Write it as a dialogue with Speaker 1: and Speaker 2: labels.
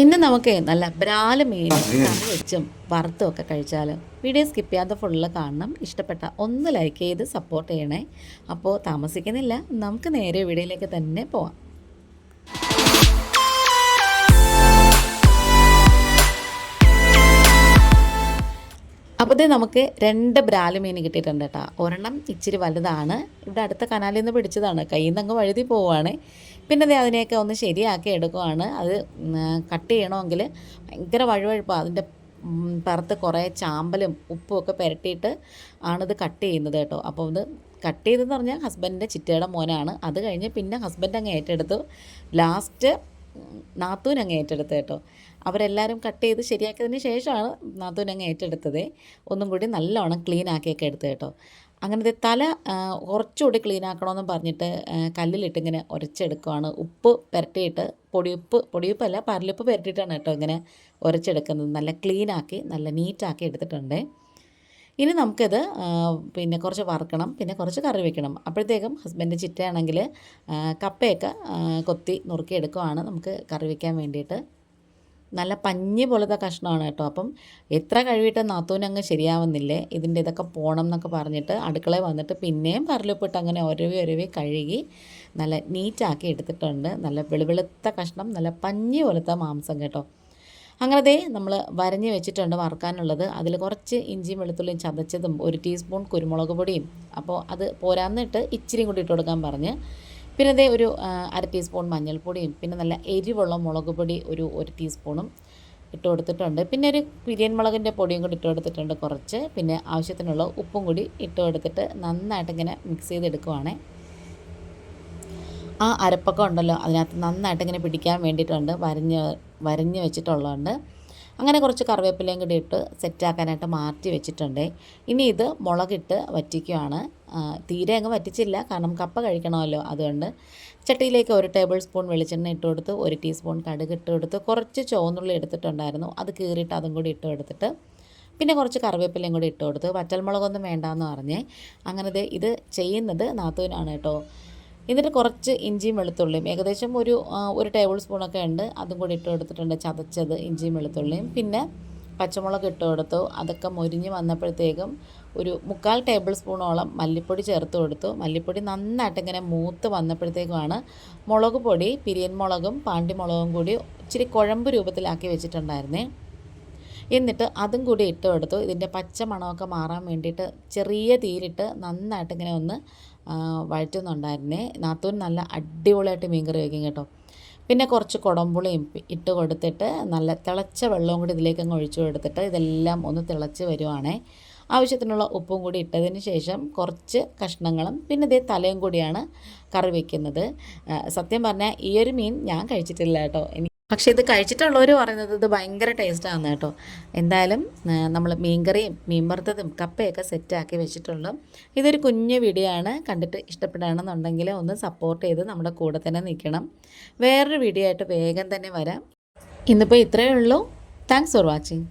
Speaker 1: ഇന്ന് നമുക്ക് നല്ല ബ്രാല മീൻ കറി വെച്ചും വറുത്തും ഒക്കെ കഴിച്ചാൽ വീഡിയോ സ്കിപ്പ് ചെയ്യാതെ ഫുള്ള് കാണണം. ഇഷ്ടപ്പെട്ട ഒന്ന് ലൈക്ക് ചെയ്ത് സപ്പോർട്ട് ചെയ്യണേ. അപ്പോൾ താമസിക്കുന്നില്ല. നമുക്ക് നേരെ വീഡിയോയിലേക്ക് തന്നെ പോവാം. ഇത് നമുക്ക് രണ്ട് ബ്രാൽ മീൻ കിട്ടിയിട്ടുണ്ട് കേട്ടോ. ഒരെണ്ണം ഇച്ചിരി വലുതാണ്. ഇവിടെ അടുത്ത കനാലിൽ നിന്ന് പിടിച്ചതാണ്. കയ്യിൽ നിന്ന് അങ്ങ് വഴുതി പോവുകയാണ് പിന്നെ അതേ അതിനെയൊക്കെ ഒന്ന് ശരിയാക്കി എടുക്കുവാണ്. അത് കട്ട് ചെയ്യണമെങ്കിൽ ഭയങ്കര വഴുവഴുപ്പാണ് അതിന്റെ പറത്ത് പുറത്ത് കുറേ ചാമ്പലും ഉപ്പും ഒക്കെ പുരട്ടിയിട്ട് ആണിത് കട്ട് ചെയ്യുന്നത് കേട്ടോ. അപ്പോൾ ഇത് കട്ട് ചെയ്തെന്ന് പറഞ്ഞാൽ ഹസ്ബൻഡിന്റെ ചിറ്റയുടെ മോനാണ്. അത് കഴിഞ്ഞ് പിന്നെ ഹസ്ബൻഡ് അങ്ങ് ഏറ്റെടുത്തു. ലാസ്റ്റ് നാത്തൂൻ അങ്ങ് ഏറ്റെടുത്ത് കേട്ടോ. അവരെല്ലാവരും കട്ട് ചെയ്ത് ശരിയാക്കിയതിന് ശേഷമാണ് നാത്തൂൻ അങ്ങ് ഏറ്റെടുത്തത്. ഒന്നും കൂടി നല്ലോണം ക്ലീൻ ആക്കിയൊക്കെ എടുത്തത് കേട്ടോ. അങ്ങനത്തെ തല കുറച്ചുകൂടി ക്ലീൻ ആക്കണമെന്ന് പറഞ്ഞിട്ട് കല്ലിലിട്ട് ഇങ്ങനെ ഉരച്ചെടുക്കുവാണ് ഉപ്പ് പുരട്ടിയിട്ട് പൊടിയുപ്പ് പൊടിയുപ്പല്ല പരലുപ്പ് പുരട്ടിയിട്ടാണ് കേട്ടോ ഇങ്ങനെ ഉരച്ചെടുക്കുന്നത് നല്ല ക്ലീൻ ആക്കി നല്ല നീറ്റാക്കി എടുത്തിട്ടുണ്ട്. ഇനി നമുക്കിത് പിന്നെ കുറച്ച് വറുക്കണം പിന്നെ കുറച്ച് കറി വെക്കണം. അപ്പോഴത്തേക്കും ഹസ്ബൻഡ് ചിറ്റയാണെങ്കിൽ കപ്പയൊക്കെ കൊത്തി നുറുക്കിയെടുക്കുവാണ് നമുക്ക് കറി വയ്ക്കാൻ വേണ്ടിയിട്ട്. നല്ല പഞ്ഞി പോലത്തെ കഷ്ണമാണ് കേട്ടോ. അപ്പം എത്ര കഴുകിയിട്ട് നാത്തൂനങ്ങ് ശരിയാവുന്നില്ലേ? ഇതിന്റെ ഇതൊക്കെ പോകണം എന്നൊക്കെ പറഞ്ഞിട്ട് അടുക്കളയിൽ വന്നിട്ട് പിന്നെയും പറലുപ്പിട്ട് അങ്ങനെ ഒരവി ഒരവി കഴുകി നല്ല നീറ്റാക്കി എടുത്തിട്ടുണ്ട്. നല്ല വെളുവെളുത്ത കഷ്ണം നല്ല പഞ്ഞി പോലത്തെ മാംസം കേട്ടോ. അങ്ങനത്തെ നമ്മൾ വരഞ്ഞ് വെച്ചിട്ടുണ്ട് വറുക്കാനുള്ളത്. അതിൽ കുറച്ച് ഇഞ്ചിയും വെളുത്തുള്ളിയും ചതച്ചതും ഒരു ടീസ്പൂൺ കുരുമുളക് പൊടിയും. അപ്പോൾ അത് പോരാന്നിട്ട് ഇച്ചിരി കൂടി ഇട്ട് കൊടുക്കാൻ പറഞ്ഞ് പിന്നെ ദേ ഒരു അര ടീസ്പൂൺ മഞ്ഞൾപ്പൊടിയും പിന്നെ നല്ല എരിവുള്ള മുളക് പൊടി ഒരു ഒരു ടീസ്പൂണും ഇട്ട് കൊടുത്തിട്ടുണ്ട്. പിന്നെ ഒരു പിരിയൻ മുളകിന്റെ പൊടിയും കൂടി ഇട്ട് കൊടുത്തിട്ടുണ്ട് കുറച്ച്. പിന്നെ ആവശ്യത്തിനുള്ള ഉപ്പും കൂടി ഇട്ട് കൊടുത്തിട്ട് നന്നായിട്ട് ഇങ്ങനെ മിക്സ് ചെയ്തെടുക്കുവാണേ. ആ അരപ്പൊക്കെ ഉണ്ടല്ലോ അതിനകത്ത് നന്നായിട്ട് ഇങ്ങനെ പിടിക്കാൻ വേണ്ടിയിട്ടുണ്ട് വരഞ്ഞ് വരഞ്ഞ് വെച്ചിട്ടുള്ളതുകൊണ്ട് അങ്ങനെ കുറച്ച് കറിവേപ്പിലയും കൂടി ഇട്ട് സെറ്റാക്കാനായിട്ട് മാറ്റി വെച്ചിട്ടുണ്ട്. ഇനി ഇത് മുളകിട്ട് വറ്റിക്കുകയാണ് തീരെ അങ്ങ് വറ്റിച്ചില്ല. കാരണം കപ്പ കഴിക്കണമല്ലോ അതുകൊണ്ട്. ചട്ടിയിലേക്ക് ഒരു ടേബിൾ സ്പൂൺ വെളിച്ചെണ്ണ ഇട്ട് കൊടുത്ത് ഒരു ടീസ്പൂൺ കടുക് ഇട്ട് കൊടുത്ത് കുറച്ച് ചുവന്നുള്ളി എടുത്തിട്ടുണ്ടായിരുന്നു. അത് കീറിയിട്ട് അതും കൂടി ഇട്ട് കൊടുത്തിട്ട് പിന്നെ കുറച്ച് കറിവേപ്പിലയും കൂടി ഇട്ട് കൊടുത്ത് വറ്റൽമുളകൊന്നും വേണ്ടാന്ന് പറഞ്ഞേ. അങ്ങനെ ഇത് ചെയ്യുന്നത് നാത്തൂനാണ് കേട്ടോ. എന്നിട്ട് കുറച്ച് ഇഞ്ചിയും വെളുത്തുള്ളിയും. ഏകദേശം ഒരു ഒരു ടേബിൾ സ്പൂണൊക്കെ ഉണ്ട്. അതും കൂടി ഇട്ട് കൊടുത്തിട്ടുണ്ട്. ചതച്ചത് ഇഞ്ചിയും വെളുത്തുള്ളിയും. പിന്നെ പച്ചമുളക് ഇട്ട് കൊടുത്തു. അതൊക്കെ മൊരിഞ്ഞ് വന്നപ്പോഴത്തേക്കും ഒരു മുക്കാൽ ടേബിൾ സ്പൂണോളം മല്ലിപ്പൊടി ചേർത്ത് കൊടുത്തു. മല്ലിപ്പൊടി നന്നായിട്ട് ഇങ്ങനെ മൂത്ത് വന്നപ്പോഴത്തേക്കുമാണ് മുളക് പൊടി പിരിയൻ മുളകും പാണ്ടിമുളകും കൂടി ഇച്ചിരി കുഴമ്പ് രൂപത്തിലാക്കി വെച്ചിട്ടുണ്ടായിരുന്നേ. എന്നിട്ട് അതും കൂടി ഇട്ട് കൊടുത്തു. ഇതിന്റെ പച്ച മണമൊക്കെ മാറാൻ വേണ്ടിയിട്ട് ചെറിയ തീരിട്ട് നന്നായിട്ട് ഇങ്ങനെ ഒന്ന് വഴറ്റുന്നുണ്ടായിരുന്നേ. നാത്തൂൻ നല്ല അടിപൊളിയായിട്ട് മീൻകറി വയ്ക്കും കേട്ടോ. പിന്നെ കുറച്ച് കുടംപുളിയും ഇട്ട് കൊടുത്തിട്ട് നല്ല തിളച്ച വെള്ളവും കൂടി ഇതിലേക്ക് അങ്ങ് ഒഴിച്ചു കൊടുത്തിട്ട് ഇതെല്ലാം ഒന്ന് തിളച്ച് വരുവാണേ. ആവശ്യത്തിനുള്ള ഉപ്പും കൂടി ഇട്ടതിന് ശേഷം കുറച്ച് കഷ്ണങ്ങളും പിന്നെ ഇതേ തലയും കൂടിയാണ് കറി വയ്ക്കുന്നത് സത്യം പറഞ്ഞാൽ ഈ ഒരു മീൻ ഞാൻ കഴിച്ചിട്ടില്ല കേട്ടോ. പക്ഷേ ഇത് കഴിച്ചിട്ടുള്ളവർ പറയുന്നത് ഇത് ഭയങ്കര ടേസ്റ്റാണ് കേട്ടോ. എന്തായാലും നമ്മൾ മീൻകറിയും മീൻ വറുത്തതും കപ്പയൊക്കെ സെറ്റാക്കി വെച്ചിട്ടുള്ളൂ ഇതൊരു കുഞ്ഞു വീഡിയോ ആണ്. കണ്ടിട്ട് ഇഷ്ടപ്പെടുകയാണെന്നുണ്ടെങ്കിൽ ഒന്ന് സപ്പോർട്ട് ചെയ്ത് നമ്മുടെ കൂടെ തന്നെ നിൽക്കണം. വേറൊരു വീഡിയോ ആയിട്ട് വേഗം തന്നെ വരാം. ഇന്നിപ്പോൾ ഇത്രയേ ഉള്ളൂ. Thanks for watching